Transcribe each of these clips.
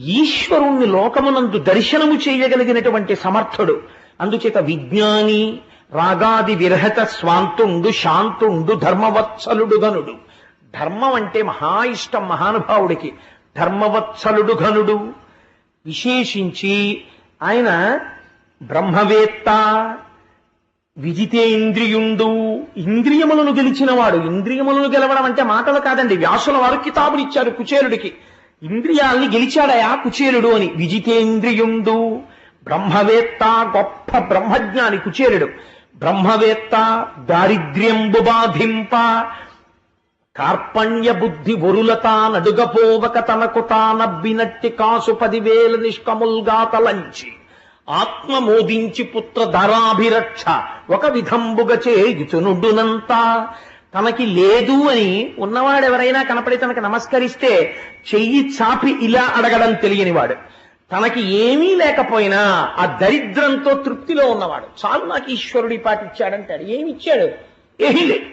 ఈశ్వరుణ్ణి లోకమునందు దర్శనము చేయగలిగినటువంటి సమర్థుడు. అందుచేత విజ్ఞాని రాగాది విరహత స్వాంతుండు శాంతుండు ధర్మవత్సలుడు గనుడు ధర్మం అంటే మహా ఇష్టం మహానుభావుడికి. ధర్మవత్సలుడు ఘనుడు. విశేషించి ఆయన బ్రహ్మవేత్త విజితేంద్రియుండు. ఇంద్రియములను గెలిచినవాడు. ఇంద్రియములను గెలవడం అంటే మాటలు కాదండి. వ్యాసుల వారు కితాబులు ఇచ్చారు కుచేరుడికి. ఇంద్రియాల్ని గెలిచాడయా కుచేలుడు అని. విజితేంద్రియుండు. బ్రహ్మవేత్త గొప్ప బ్రహ్మజ్ఞాని కుచేలుడు. బ్రహ్మవేత్త దారిద్ర్యంబు బాధింప. కార్పణ్య బుద్ధి ఒరులత నడుగపోవక తనకు తానబ్బినట్టి కాసు పదివేల నిష్కముల్గా తలంచి ఆత్మ మోదించి పుత్ర ధరాభిరక్ష. ఒక విధంబుగ చేయుచునుడునంతా. తనకి లేదు అని ఉన్నవాడు ఎవరైనా కనపడి తనకి నమస్కరిస్తే చెయ్యి చాపి ఇలా అడగడం తెలియనివాడు. తనకి ఏమీ లేకపోయినా ఆ దరిద్రంతో తృప్తిలో ఉన్నవాడు. చాలు నాకు ఈశ్వరుడి పాటి ఇచ్చాడంటాడు. ఏమి ఇచ్చాడు ఏమీ లేదు.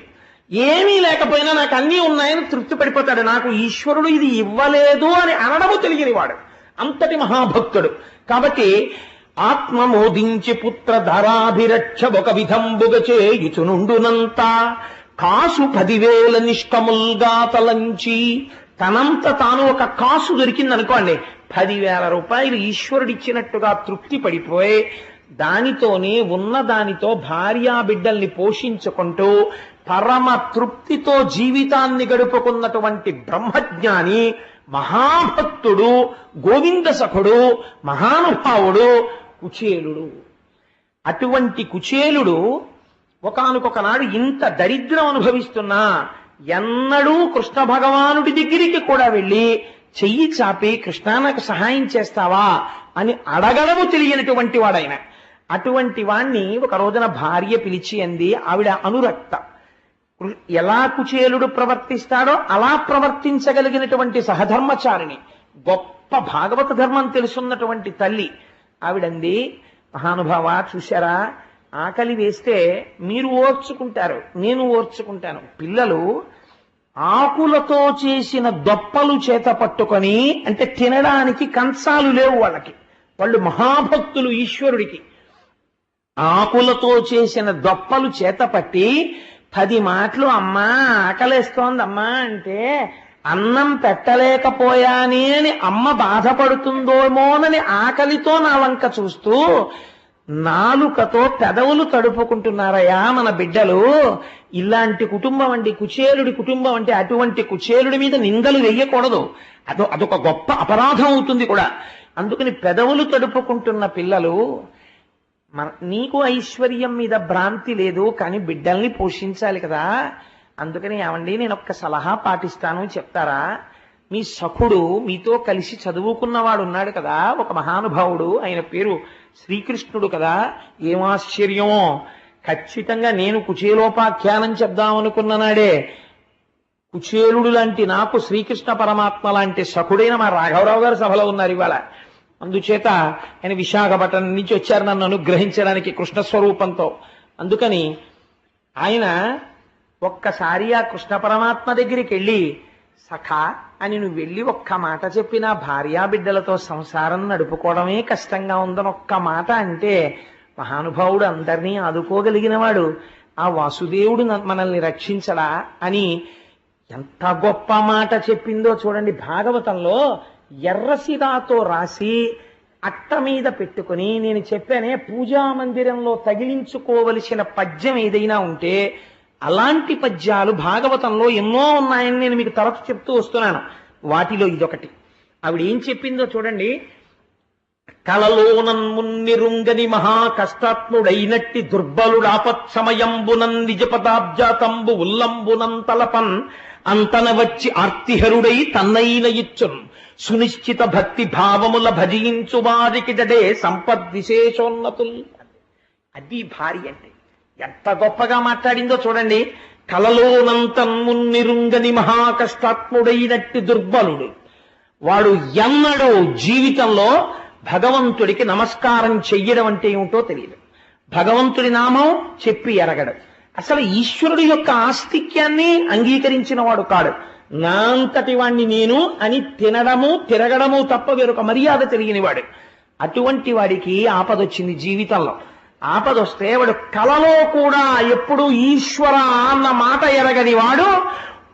ఏమీ లేకపోయినా నాకు అన్నీ ఉన్నాయని తృప్తి పడిపోతాడు. నాకు ఈశ్వరుడు ఇది ఇవ్వలేదు అని అనడము తెలియనివాడు. అంతటి మహాభక్తుడు. కాబట్టి ఆత్మ మోదించి పుత్ర ధరాభిరక్ష ఒక విధంబుగ చేయుచునుండునంతా. కాసు పదివేల నిష్కముల్గా తలంచి తనంత తాను ఒక కాసు దొరికిందనుకోండి పదివేల రూపాయలు ఈశ్వరుడిచ్చినట్టుగా తృప్తి పడిపోయి దానితోనే ఉన్న దానితో భార్యా బిడ్డల్ని పోషించుకుంటూ పరమ తృప్తితో జీవితాన్ని గడుపుకున్నటువంటి బ్రహ్మజ్ఞాని మహాభక్తుడు గోవింద సఖుడు మహానుభావుడు కుచేలుడు. అటువంటి కుచేలుడు ఒకనకొకనాడు ఇంత దరిద్రం అనుభవిస్తున్నా ఎన్నడూ కృష్ణ భగవానుడి దగ్గరికి కూడా వెళ్ళి చెయ్యి చాపి కృష్ణ నాకు సహాయం చేస్తావా? అని అడగడము తెలియనటువంటి వాడైన. అటువంటి వాణ్ణి ఒక రోజున భార్య పిలిచి అంది ఆవిడ అనురక్త. ఎలా కుచేలుడు ప్రవర్తిస్తాడో అలా ప్రవర్తించగలిగినటువంటి సహధర్మచారిణి గొప్ప భాగవత ధర్మం తెలుసున్నటువంటి తల్లి. ఆవిడంది మహానుభావ చూశారా? ఆకలి వేస్తే మీరు ఓర్చుకుంటారు నేను ఓర్చుకుంటాను. పిల్లలు ఆకులతో చేసిన దొప్పలు చేత పట్టుకొని అంటే తినడానికి కంచాలు లేవు వాళ్ళకి. వాళ్ళు మహాభక్తులు ఈశ్వరుడికి. ఆకులతో చేసిన దొప్పలు చేత పట్టి పది మాటలు అమ్మా ఆకలేస్తోందమ్మా అంటే అన్నం పెట్టలేకపోయానే అని అమ్మ బాధపడుతుందోమోనని ఆకలితో నా వంక చూస్తూ నాలుకతో పెదవులు తడుపుకుంటున్నారయ్యా మన బిడ్డలు. ఇలాంటి కుటుంబం అండి కుచేలుడి కుటుంబం అంటే అటువంటి కుచేలుడి మీద నిందలు వెయ్యకూడదు. అదో అదొక గొప్ప అపరాధం అవుతుంది కూడా. అందుకని పెదవులు తడుపుకుంటున్న పిల్లలు మన నీకు ఐశ్వర్యం మీద భ్రాంతి లేదు కానీ బిడ్డల్ని పోషించాలి కదా. అందుకని ఏమండి నేను ఒక్క సలహా పాటిస్తాను చెప్తారా? మీ సఖుడు మీతో కలిసి చదువుకున్నవాడు ఉన్నాడు కదా ఒక మహానుభావుడు ఆయన పేరు శ్రీకృష్ణుడు కదా ఏమాశ్చర్యమో ఖచ్చితంగా నేను కుచేలోపాఖ్యానం చెప్దామనుకున్న నాడే కుచేలుడు లాంటి నాకు శ్రీకృష్ణ పరమాత్మ లాంటి సఖుడైన మా రాఘవరావు గారు సభలో ఉన్నారు ఇవాళ. అందుచేత ఆయన విశాఖపట్నం నుంచి వచ్చారు నన్ను అనుగ్రహించడానికి కృష్ణ స్వరూపంతో అందుకని ఆయన ఒక్కసారి ఆ కృష్ణ పరమాత్మ దగ్గరికి వెళ్ళి సఖా అని నువ్వు వెళ్ళి ఒక్క మాట చెప్పినా భార్యా బిడ్డలతో సంసారం నడుపుకోవడమే కష్టంగా ఉందని ఒక్క మాట అంటే మహానుభావుడు అందరినీ ఆదుకోగలిగినవాడు. ఆ వాసుదేవుడు మనల్ని రక్షించడా అని ఎంత గొప్ప మాట చెప్పిందో చూడండి భాగవతంలో ఎర్రసిరాతో రాసి అట్ట మీద పెట్టుకుని నేను చెప్పానే పూజా మందిరంలో తగిలించుకోవలసిన పద్యం ఏదైనా ఉంటే అలాంటి పద్యాలు భాగవతంలో ఎన్నో ఉన్నాయని నేను మీకు తరచు చెప్తూ వస్తున్నాను. వాటిలో ఇదొకటి. ఆవిడ ఏం చెప్పిందో చూడండి. కలలోనన్మున్నిరుంగని మహా కష్టాత్ముడైనట్టి దుర్బలుడాపత్సమయంబునన్ నిజపదాబ్జాతంబు ఉల్లంబునం తలపన్ అంతన వచ్చి ఆర్తిహరుడై తన్నైన ఇచ్చున్. సునిశ్చిత భక్తి భావముల భజించు వారికి జడే సంపద్ విశేషోన్నతుల్. అది భార్య అంటే. ఎంత గొప్పగా మాట్లాడిందో చూడండి. కలలోనంతన్మున్నిరుంగని మహాకష్టాత్ముడైనట్టి దుర్బలుడు. వాడు ఎన్నడూ జీవితంలో భగవంతుడికి నమస్కారం చెయ్యడం అంటే ఏమిటో తెలియదు. భగవంతుడి నామం చెప్పి ఎరగడు. అసలు ఈశ్వరుడి యొక్క ఆస్తిక్యాన్ని అంగీకరించిన వాడు కాడు. నా అంతటి వాణ్ణి నేను అని తినడము తిరగడము తప్ప వేరొక మర్యాద తెలియని వాడు అటువంటి వాడికి ఆపదొచ్చింది జీవితంలో. ఆపదొస్తే వాడు కలలో కూడా ఎప్పుడు ఈశ్వర అన్న మాట ఎరగని వాడు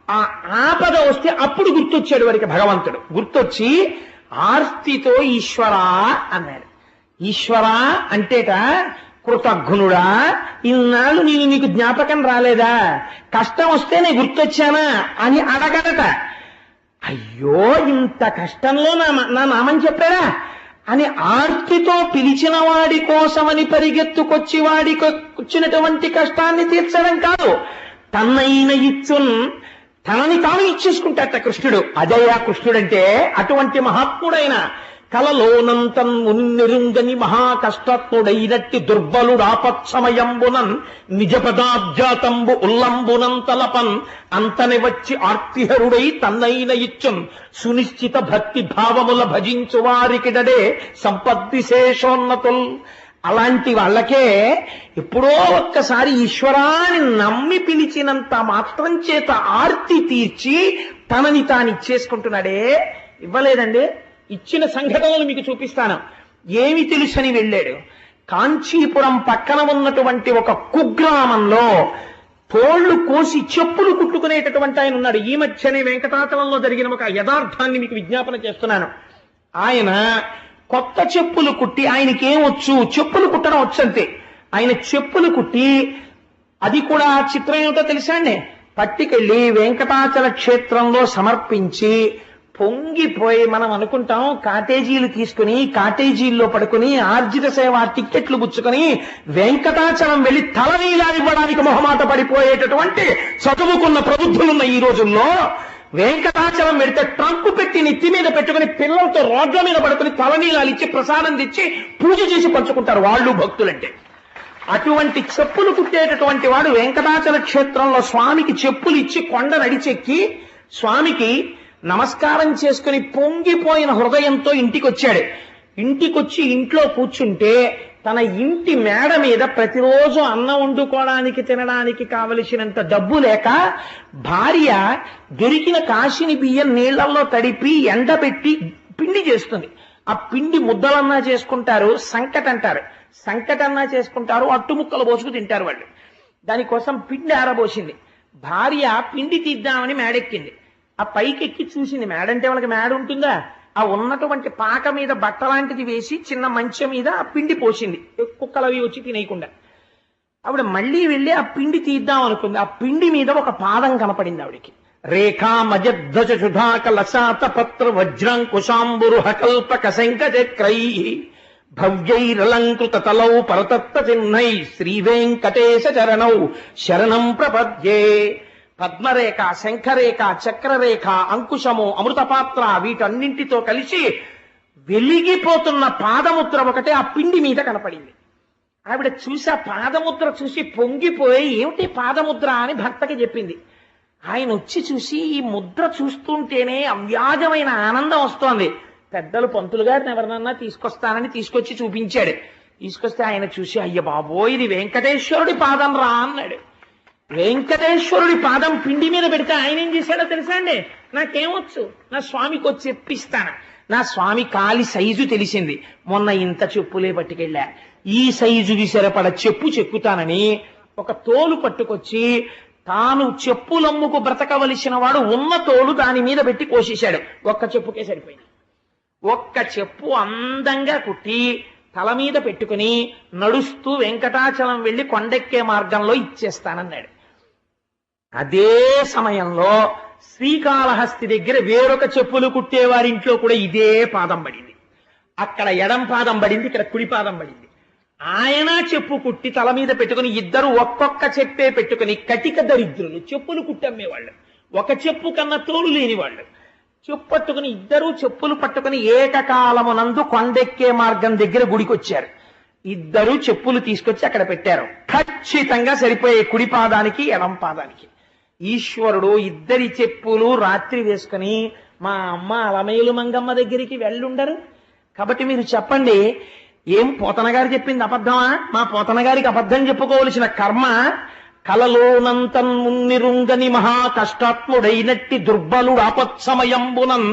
ఆ ఆపద వస్తే అప్పుడు గుర్తొచ్చాడు వాడికి భగవంతుడు. గుర్తొచ్చి ఆర్తితో ఈశ్వర అన్నాడు. ఈశ్వర అంటేట కృతజ్ఞుడా ఇన్నాళ్ళు నేను నీకు జ్ఞాపకం రాలేదా? కష్టం వస్తే నేను గుర్తొచ్చానా అని అడగడట అయ్యో ఇంత కష్టంలో నా నా చెప్పాడా? అని ఆర్తితో పిలిచిన వాడి కోసమని పరిగెత్తుకొచ్చి వాడికి వచ్చినటువంటి కష్టాన్ని తీర్చడం కాదు. తన్నైన ఇచ్చున్ తనని తాను ఇచ్చేసుకుంటాట కృష్ణుడు. అదయ్యా కృష్ణుడంటే అటువంటి మహాత్ముడైన కలలోనంతన్ ఉన్నెరుంగని మహాకష్టత్ముడైనట్టి దుర్బలుడాపత్సమయంబునన్ నిజ పదాబ్జాతంబు ఉల్లంబునం తలపన్ అంతని వచ్చి ఆర్తిహరుడై తన్నైన ఇచ్చున్ సునిశ్చిత భక్తి భావముల భజించు వారికిడడే సంపద్విశేషోన్నతుల్ అలాంటి వాళ్ళకే ఎప్పుడో ఒక్కసారి ఈశ్వరాన్ని నమ్మి పిలిచినంత మాత్రం చేత ఆర్తి తీర్చి తనని తాను ఇచ్చేసుకుంటున్నాడే ఇవ్వలేదండి. ఇచ్చిన సంఘటనలు మీకు చూపిస్తాను. ఏమి తెలుసని వెళ్ళాడు. కాంచీపురం పక్కన ఉన్నటువంటి ఒక కుగ్రామంలో తోళ్ళు కోసి చెప్పులు కుట్టుకునేటటువంటి ఆయన ఉన్నాడు. ఈ మధ్యనే వెంకటాచలంలో జరిగిన ఒక యథార్థాన్ని మీకు విజ్ఞాపన చేస్తున్నాను. ఆయన కొత్త చెప్పులు కుట్టి ఆయనకి ఏం వచ్చు? చెప్పులు కుట్టడం వచ్చంతే. ఆయన చెప్పులు కుట్టి అది కూడా చిత్రం ఏమిటో తెలుసా అండి పట్టుకెళ్ళి వెంకటాచల క్షేత్రంలో సమర్పించి పొంగిపోయి మనం అనుకుంటాం కాటేజీలు తీసుకుని కాటేజీల్లో పడుకుని ఆర్జిత సేవ టిక్కెట్లు పుచ్చుకొని వెంకటాచలం వెళ్ళి తలనీలా ఇవ్వడానికి మొహమాట పడిపోయేటటువంటి చదువుకున్న ప్రబుద్ధులున్న ఈ రోజుల్లో వెంకటాచలం వెళితే ట్రంక్ పెట్టి నెత్తి మీద పెట్టుకుని పిల్లలతో రోడ్ల మీద పడుకుని తలనీలాలు ఇచ్చి ప్రసాదం తెచ్చి పూజ చేసి పంచుకుంటారు వాళ్ళు భక్తులంటే. అటువంటి చెప్పులు కుట్టేటటువంటి వాడు వెంకటాచల క్షేత్రంలో స్వామికి చెప్పులు ఇచ్చి కొండ నడిచెక్కి స్వామికి నమస్కారం చేసుకుని పొంగిపోయిన హృదయంతో ఇంటికి వచ్చాడు ఇంటికొచ్చి ఇంట్లో కూర్చుంటే తన ఇంటి మేడ మీద ప్రతిరోజు అన్నం వండుకోవడానికి తినడానికి కావలసినంత డబ్బు లేక భార్య దొరికిన కాశిని బియ్యం నీళ్ళలో తడిపి ఎండబెట్టి పిండి చేస్తుంది. ఆ పిండి ముద్దలన్నా చేసుకుంటారు సంకట అంటారు. సంకటన్నా చేసుకుంటారు అట్టు ముక్కలు పోసుకు తింటారు వాళ్ళు. దానికోసం పిండి ఆరబోసింది. భార్య పిండి తీద్దామని మేడెక్కింది. ఆ పైకి ఎక్కి చూసింది మేడంటే వాళ్ళకి మేడ ఉంటుందా? ఆ ఉన్నటువంటి పాక మీద బట్ట లాంటిది వేసి చిన్న మంచం మీద ఆ పిండి పోసింది. కుక్కలు అవి వచ్చి తినేయకుండా. ఆవిడ మళ్ళీ వెళ్ళి ఆ పిండి తీద్దాం అనుకుంది. ఆ పిండి మీద ఒక పాదం కనపడింది ఆవిడికి. రేఖా మజధ్వజ సుధాక లసాత పత్ర వజ్రాంకుశాంబురు హకల్పక శంకచక్రై భవ్యైరలంకృత తలౌ పరతత్త చిహ్నై శ్రీ వెంకటేశ చరణౌ. శరణం ప్రపద్యే. పద్మరేఖ శంఖరేఖ చక్రరేఖ అంకుశము అమృతపాత్ర వీటన్నింటితో కలిసి వెలిగిపోతున్న పాదముద్ర ఒకటే ఆ పిండి మీద కనపడింది. ఆవిడ చూసి ఆ పాదముద్ర చూసి పొంగిపోయి ఏమిటి పాదముద్ర? అని భర్తకి చెప్పింది. ఆయన వచ్చి చూసి ఈ ముద్ర చూస్తుంటేనే అవ్యాజమైన ఆనందం వస్తోంది. పెద్దలు పంతులు గారిని ఎవరినన్నా తీసుకొస్తానని తీసుకొచ్చి చూపించాడు. తీసుకొస్తే ఆయన చూసి అయ్య బాబో ఇది వెంకటేశ్వరుడి పాదం రా అన్నాడు. వెంకటేశ్వరుడి పాదం పిండి మీద పెడితే ఆయన ఏం చేశాడో తెలుసా అండి? నాకేమొచ్చు? నా స్వామికి వచ్చి చెప్పిస్తాను. నా స్వామి కాలి సైజు తెలిసింది. మొన్న ఇంత చెప్పులే పట్టుకెళ్ళా. ఈ సైజుకి సరిపడ చెప్పు చెక్కుతానని ఒక తోలు పట్టుకొచ్చి తాను చెప్పులమ్ముకు బ్రతకవలసిన వాడు ఉన్న తోలు దాని మీద పెట్టి కోసేశాడు. ఒక్క చెప్పుకే సరిపోయింది. ఒక్క చెప్పు అందంగా కుట్టి తల మీద పెట్టుకుని నడుస్తూ వెంకటాచలం వెళ్ళి కొండెక్కే మార్గంలో ఇచ్చేస్తానన్నాడు. అదే సమయంలో శ్రీకాళహస్తి దగ్గర వేరొక చెప్పులు కుట్టేవారింట్లో కూడా ఇదే పాదం పడింది. అక్కడ ఎడం పాదం పడింది ఇక్కడ కుడి పాదం పడింది. ఆయన చెప్పు కుట్టి తల మీద పెట్టుకుని ఇద్దరు ఒక్కొక్క చెప్పే పెట్టుకుని కటిక దరిద్రులు చెప్పులు కుట్టమ్మేవాళ్ళు. ఒక చెప్పు కన్నా తోలు లేని వాళ్ళు చెప్పు పట్టుకుని ఇద్దరు చెప్పులు పట్టుకుని ఏకకాలమునందు కొండెక్కే మార్గం దగ్గర గుడికి వచ్చారు ఇద్దరు చెప్పులు తీసుకొచ్చి అక్కడ పెట్టారు. ఖచ్చితంగా సరిపోయే కుడి పాదానికి ఎడం పాదానికి. ఈశ్వరుడు ఇద్దరి చెప్పులు రాత్రి వేసుకుని మా అమ్మ అలమేలు మంగమ్మ దగ్గరికి వెళ్ళుండరు. కాబట్టి మీరు చెప్పండి ఏం పోతన గారు చెప్పింది అబద్ధమా? మా పోతన గారికి అబద్ధం చెప్పుకోవలసిన కర్మ కలలోనంతన్ మున్నిరుంగని మహా కష్టాత్ముడైనట్టి దుర్బలుడు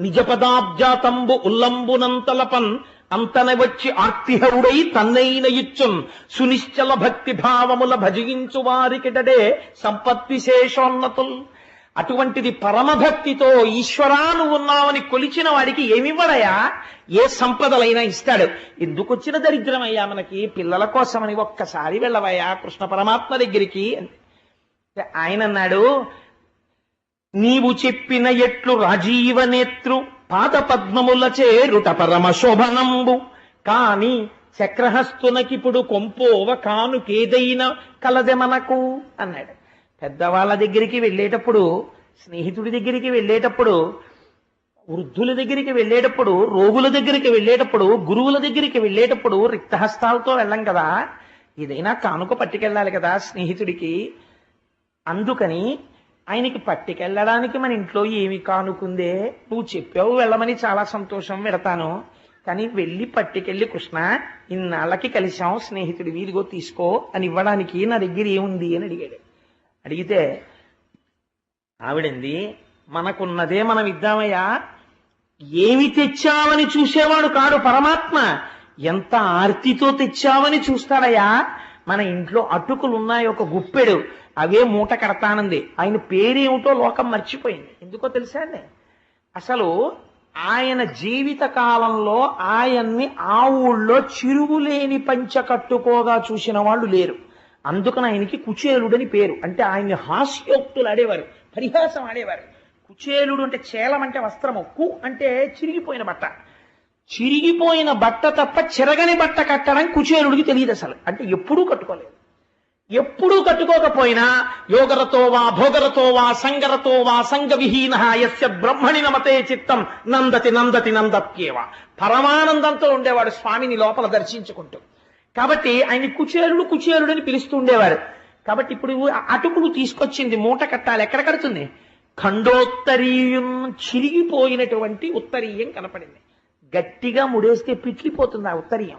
నిజ పదాబ్జాతంబు ఉల్లంబునంతలపన్ అంతన వచ్చి ఆర్తిహరుడై తన్నైన ఇచ్చున్ సునిశ్చల భక్తి భావముల భజగించు వారికిటడే సంపద్విశేషోన్నతుల్ అటువంటిది పరమభక్తితో ఈశ్వరా నువ్వు ఉన్నావని కొలిచిన వాడికి ఏమివ్వడయా? ఏ సంపదలైనా ఇస్తాడు. ఎందుకు వచ్చిన దరిద్రమయ్యా మనకి? పిల్లల కోసమని ఒక్కసారి వెళ్ళవయ్యా కృష్ణ పరమాత్మ దగ్గరికి ఆయన అన్నాడు నీవు చెప్పిన ఎట్లు రాజీవ నేత్రు పాద పద్మముల చేరుట పరమ శోభనంబు కాని చక్రహస్తునకిప్పుడు కొంపోవ కానుకేదైనా కలదె మనకు అన్నాడు. పెద్దవాళ్ళ దగ్గరికి వెళ్ళేటప్పుడు స్నేహితుడి దగ్గరికి వెళ్ళేటప్పుడు వృద్ధుల దగ్గరికి వెళ్ళేటప్పుడు రోగుల దగ్గరికి వెళ్ళేటప్పుడు గురువుల దగ్గరికి వెళ్ళేటప్పుడు రిక్తహస్తాలతో వెళ్ళం కదా. ఏదైనా కానుక పట్టుకెళ్ళాలి కదా స్నేహితుడికి. అందుకని ఆయనకి పట్టుకెళ్ళడానికి మన ఇంట్లో ఏమి కానుకుందే? నువ్వు చెప్పావు వెళ్ళమని చాలా సంతోషం పెడతాను. కానీ వెళ్ళి పట్టుకెళ్ళి కృష్ణ ఇన్నాళ్ళకి కలిశాం స్నేహితుడి వీధిగో తీసుకో అని ఇవ్వడానికి నా దగ్గర ఏముంది అని అడిగాడు. అడిగితే ఆవిడంది మనకున్నదే మనం ఇద్దామయ్యా. ఏమి తెచ్చావని చూసేవాడు కాడు పరమాత్మ. ఎంత ఆర్తితో తెచ్చావని చూస్తాడయ్యా. మన ఇంట్లో అటుకులు ఉన్నాయి ఒక గుప్పెడు. అవే మూట కడతానంది. ఆయన పేరేమిటో లోకం మర్చిపోయింది. ఎందుకో తెలుసా అండి? అసలు ఆయన జీవిత కాలంలో ఆయన్ని ఆ ఊళ్ళో చిరువులేని పంచ కట్టుకోగా చూసిన వాళ్ళు లేరు. అందుకని ఆయనకి కుచేలుడని పేరు. అంటే ఆయన్ని హాస్యోక్తులు ఆడేవారు పరిహాసం ఆడేవారు. కుచేలుడు అంటే చేలం అంటే వస్త్రము కు అంటే చిరిగిపోయిన బట్ట. చిరిగిపోయిన బట్ట తప్ప చిరగని బట్ట కట్టడం కుచేలుడికి తెలియదు అసలు. అంటే ఎప్పుడూ కట్టుకోలేదు. ఎప్పుడూ కట్టుకోకపోయినా యోగరతో వా భోగరతో వా సంగరతో వా సంగ విహీన యస్య బ్రహ్మణి నమతే చిత్తం నందతి నందతి నందత్యేవ. పరమానందంతో ఉండేవాడు స్వామిని లోపల దర్శించుకుంటూ. కాబట్టి ఆయన కుచేలుడు కుచేలుడు అని పిలుస్తూ ఉండేవారు. కాబట్టి ఇప్పుడు అటుకులు తీసుకొచ్చింది మూట కట్టాలి. ఎక్కడ కడుతుంది? ఖండోత్తరీయం చిరిగిపోయినటువంటి ఉత్తరీయం కనపడింది. గట్టిగా ముడేస్తే పిట్లిపోతుంది ఆ ఉత్తరీయం.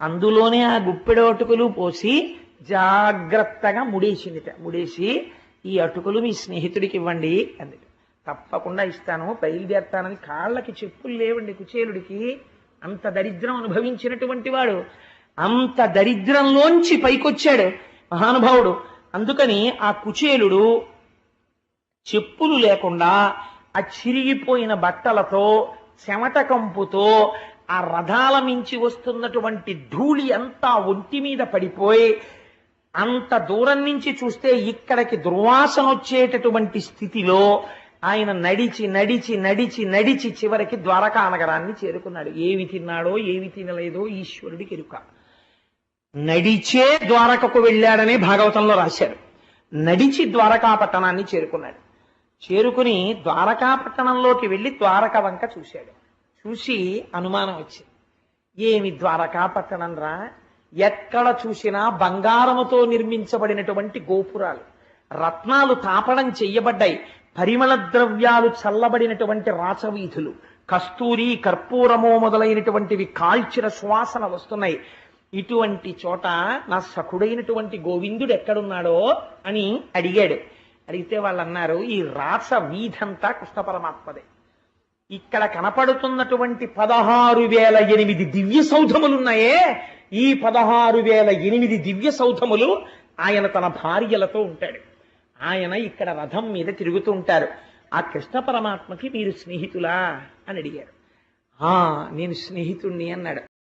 అందులోనే ఆ గుప్పెడు అటుకులు పోసి జాగ్రత్తగా ముడేసిందిట ముడేసి ఈ అటుకులు మీ స్నేహితుడికి ఇవ్వండి అంది. తప్పకుండా ఇస్తాను బయలుదేరతానని కాళ్ళకి చెప్పులు లేవండి కుచేలుడికి అంత దరిద్రం అనుభవించినటువంటి వాడు. అంత దరిద్రంలోంచి పైకొచ్చాడు మహానుభావుడు. అందుకని ఆ కుచేలుడు చెప్పులు లేకుండా ఆ చిరిగిపోయిన బట్టలతో చెమట కంపుతో ఆ రథాల మించి వస్తున్నటువంటి ధూళి అంతా ఒంటి మీద పడిపోయి అంత దూరం నుంచి చూస్తే ఇక్కడికి దుర్వాసన వచ్చేటటువంటి స్థితిలో ఆయన నడిచి నడిచి నడిచి నడిచి చివరికి ద్వారకా నగరాన్ని చేరుకున్నాడు. ఏమి తిన్నాడో ఏవి తినలేదో ఈశ్వరుడికి ఎరుక నడిచే ద్వారకకు వెళ్ళాడని భాగవతంలో రాశారు. నడిచి ద్వారకా పట్టణాన్ని చేరుకున్నాడు. చేరుకుని ద్వారకా పట్టణంలోకి వెళ్ళి ద్వారక వంక చూశాడు. చూసి అనుమానం వచ్చింది. ఏమి ద్వారకా పట్టణం రా? ఎక్కడ చూసినా బంగారముతో నిర్మించబడినటువంటి గోపురాలు. రత్నాలు తాపడం చెయ్యబడ్డాయి. పరిమళ ద్రవ్యాలు చల్లబడినటువంటి రాచవీధులు. కస్తూరి కర్పూరము మొదలైనటువంటివి కాల్చిన సువాసన వస్తున్నాయి. ఇటువంటి చోట నా సఖుడైనటువంటి గోవిందుడు ఎక్కడున్నాడో అని అడిగాడు. అడిగితే వాళ్ళు అన్నారు ఈ రాస వీధంతా కృష్ణ పరమాత్మదే. ఇక్కడ కనపడుతున్నటువంటి పదహారు వేల ఎనిమిది దివ్య సౌధములున్నాయే. ఈ పదహారు వేల ఎనిమిది దివ్య సౌధములు ఆయన తన భార్యలతో ఉంటాడు. ఆయన ఇక్కడ రథం మీద తిరుగుతూ ఉంటారు. ఆ కృష్ణ పరమాత్మకి మీరు స్నేహితులా? అని అడిగారు. ఆ నేను స్నేహితుణ్ణి అన్నాడు.